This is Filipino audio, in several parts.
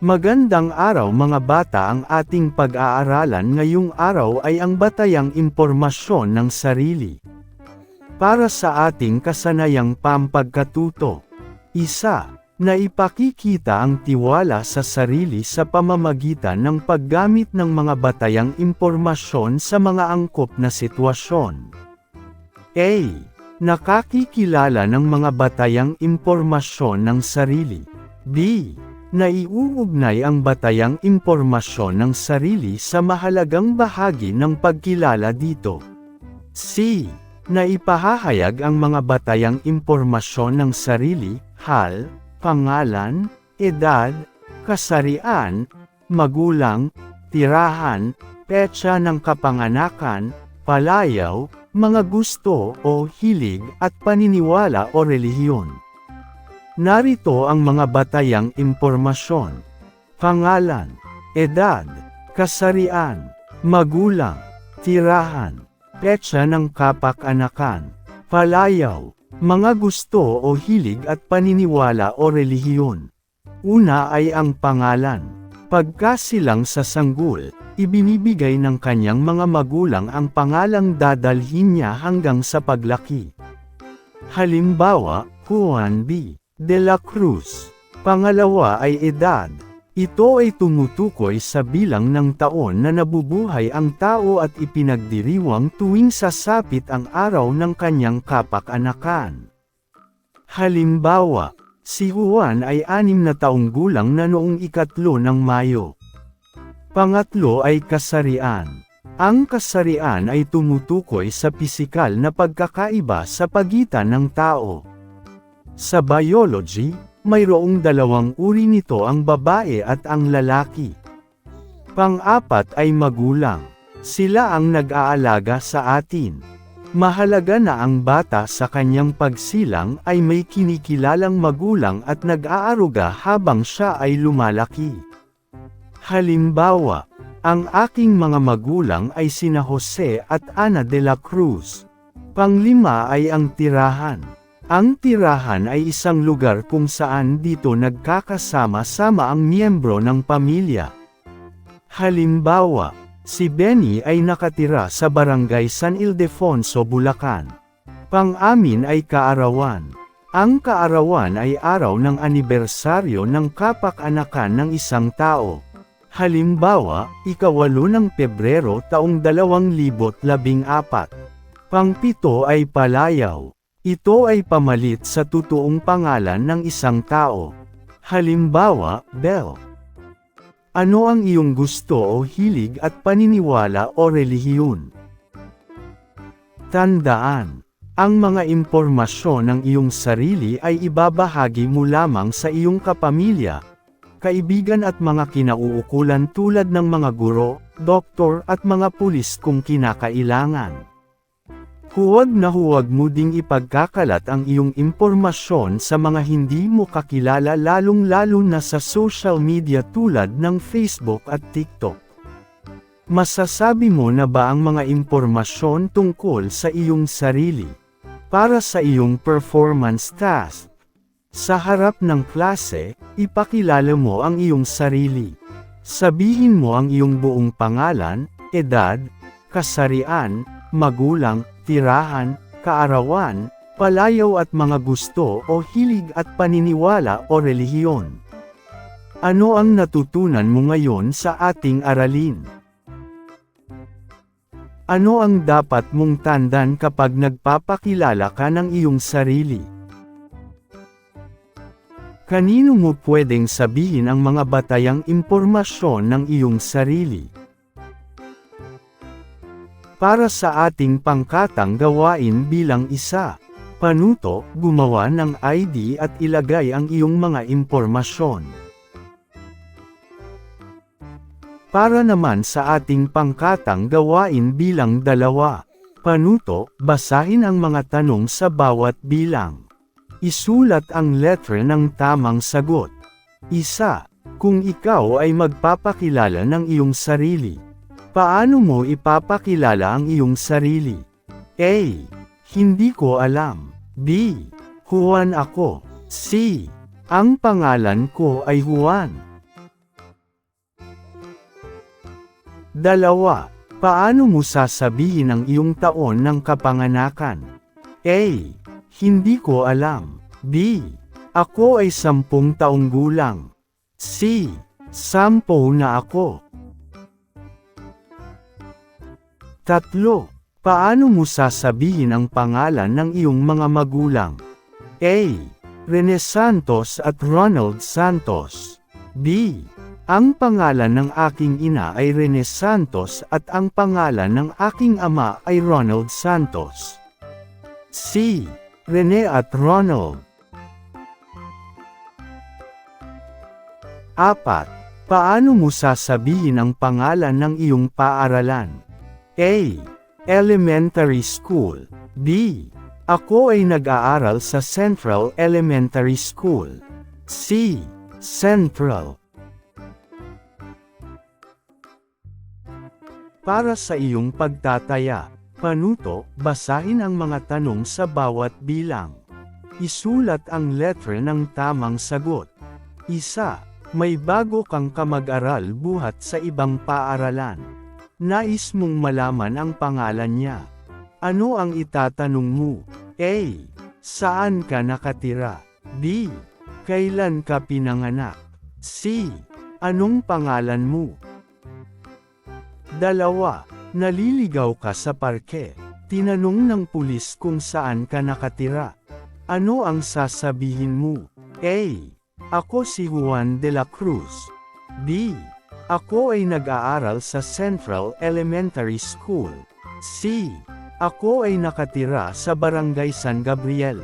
Magandang araw mga bata ang ating pag-aaralan ngayong araw ay ang batayang impormasyon ng sarili. Para sa ating kasanayang pampagkatuto. Isa, na ipakikita ang tiwala sa sarili sa pamamagitan ng paggamit ng mga batayang impormasyon sa mga angkop na sitwasyon. A. Nakakikilala ng mga batayang impormasyon ng sarili. B. Naiuugnay ang batayang impormasyon ng sarili sa mahalagang bahagi ng pagkilala dito. C. Naipahahayag ang mga batayang impormasyon ng sarili, hal, pangalan, edad, kasarian, magulang, tirahan, petsa ng kapanganakan, palayaw, mga gusto o hilig at paniniwala o relihiyon. Narito ang mga batayang impormasyon. Pangalan, edad, kasarian, magulang, tirahan, petsa ng kapak-anakan, palayaw, mga gusto o hilig at paniniwala o relihiyon. Una ay ang pangalan. Pagkasilang sa sanggol, ibinibigay ng kanyang mga magulang ang pangalang dadalhin niya hanggang sa paglaki. Halimbawa, Juan B. de la Cruz. Pangalawa ay edad. Ito ay tumutukoy sa bilang ng taon na nabubuhay ang tao at ipinagdiriwang tuwing sasapit ang araw ng kanyang kapak-anakan. Halimbawa, si Juan ay anim na taong gulang na noong ikatlo ng Mayo. Pangatlo ay kasarian. Ang kasarian ay tumutukoy sa pisikal na pagkakaiba sa pagitan ng tao. Sa biology, mayroong dalawang uri nito ang babae at ang lalaki. Pang-apat ay magulang. Sila ang nag-aalaga sa atin. Mahalaga na ang bata sa kanyang pagsilang ay may kinikilalang magulang at nag-aaruga habang siya ay lumalaki. Halimbawa, ang aking mga magulang ay sina Jose at Ana de la Cruz. Panglima ay ang tirahan. Ang tirahan ay isang lugar kung saan dito nagkakasama-sama ang miyembro ng pamilya. Halimbawa, si Benny ay nakatira sa barangay San Ildefonso, Bulacan. Pang-amin ay kaarawan. Ang kaarawan ay araw ng anibersaryo ng kapak-anakan ng isang tao. Halimbawa, ikawalo ng Pebrero taong 2014. Pangpito ay palayaw. Ito ay pamalit sa totoong pangalan ng isang tao. Halimbawa, Bell. Ano ang iyong gusto o hilig at paniniwala o relihiyon? Tandaan, ang mga impormasyon ng iyong sarili ay ibabahagi mo lamang sa iyong kapamilya, kaibigan at mga kinauukulan tulad ng mga guro, doktor at mga pulis kung kinakailangan. Huwag na huwag mo ding ipagkakalat ang iyong impormasyon sa mga hindi mo kakilala lalong-lalo na sa social media tulad ng Facebook at TikTok. Masasabi mo na ba ang mga impormasyon tungkol sa iyong sarili? Para sa iyong performance task. Sa harap ng klase, ipakilala mo ang iyong sarili. Sabihin mo ang iyong buong pangalan, edad, kasarian, magulang, tirahan, kaarawan, palayaw at mga gusto o hilig at paniniwala o relihiyon. Ano ang natutunan mo ngayon sa ating aralin? Ano ang dapat mong tandan kapag nagpapakilala ka ng iyong sarili? Kanino mo pwedeng sabihin ang mga batayang impormasyon ng iyong sarili? Para sa ating pangkatang gawain bilang isa, panuto, gumawa ng ID at ilagay ang iyong mga impormasyon. Para naman sa ating pangkatang gawain bilang dalawa, panuto, basahin ang mga tanong sa bawat bilang. Isulat ang letra ng tamang sagot. Isa, kung ikaw ay magpapakilala ng iyong sarili. Paano mo ipapakilala ang iyong sarili? A. Hindi ko alam. B. Juan ako. C. Ang pangalan ko ay Juan. Dalawa. Paano mo sasabihin ang iyong taon ng kapanganakan? A. Hindi ko alam. B. Ako ay sampung taong gulang. C. Sampo na ako. Tatlo. Paano mo sasabihin ang pangalan ng iyong mga magulang? A. Rene Santos at Ronald Santos. B. Ang pangalan ng aking ina ay Rene Santos at ang pangalan ng aking ama ay Ronald Santos. C. Rene at Ronald. Apat. Paano mo sasabihin ang pangalan ng iyong paaralan? A. Elementary School. B. Ako ay nag-aaral sa Central Elementary School. C. Central. Para sa iyong pagtataya, panuto, basahin ang mga tanong sa bawat bilang. Isulat ang letra ng tamang sagot. Isa, may bago kang kamag-aral buhat sa ibang paaralan. Nais mong malaman ang pangalan niya. Ano ang itatanong mo? A. Saan ka nakatira? B. Kailan ka pinanganak? C. Anong pangalan mo? Dalawa, naliligaw ka sa parke. Tinanong ng pulis kung saan ka nakatira. Ano ang sasabihin mo? A. Ako si Juan de la Cruz. B. Ako ay nag-aaral sa Central Elementary School. C. Ako ay nakatira sa Barangay San Gabriel.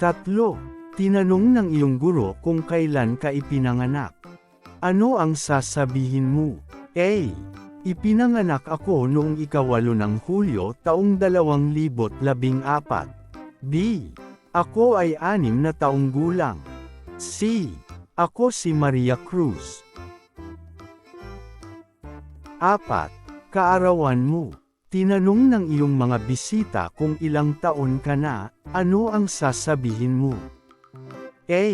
Tatlo, tinanong ng iyong guro kung kailan ka ipinanganak. Ano ang sasabihin mo? A. Ipinanganak ako noong ikawalo ng Hulyo taong 2014. B. Ako ay anim na taong gulang. C. Ako si Maria Cruz. 4. Kaarawan mo. Tinanong ng iyong mga bisita kung ilang taon ka na, ano ang sasabihin mo? A.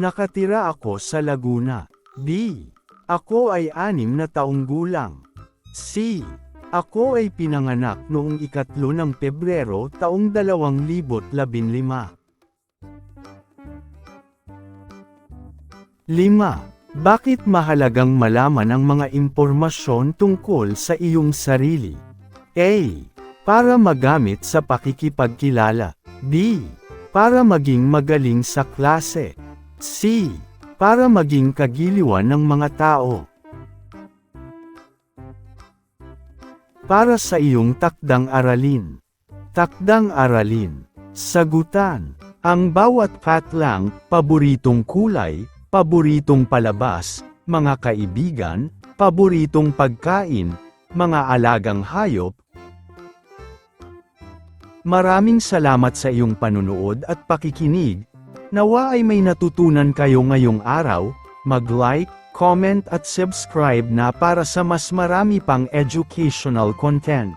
Nakatira ako sa Laguna. B. Ako ay anim na taong gulang. C. Ako ay pinanganak noong ikatlo ng Pebrero taong 2015. 5. Bakit mahalagang malaman ang mga impormasyon tungkol sa iyong sarili? A. Para magamit sa pakikipagkilala. B. Para maging magaling sa klase. C. Para maging kagiliwan ng mga tao. Para sa iyong takdang aralin. Takdang aralin. Sagutan. Ang bawat patlang, paboritong kulay, paboritong palabas, mga kaibigan, paboritong pagkain, mga alagang hayop. Maraming salamat sa iyong panunood at pakikinig. Nawa ay may natutunan kayo ngayong araw, mag-like, comment at subscribe na para sa mas marami pang educational content.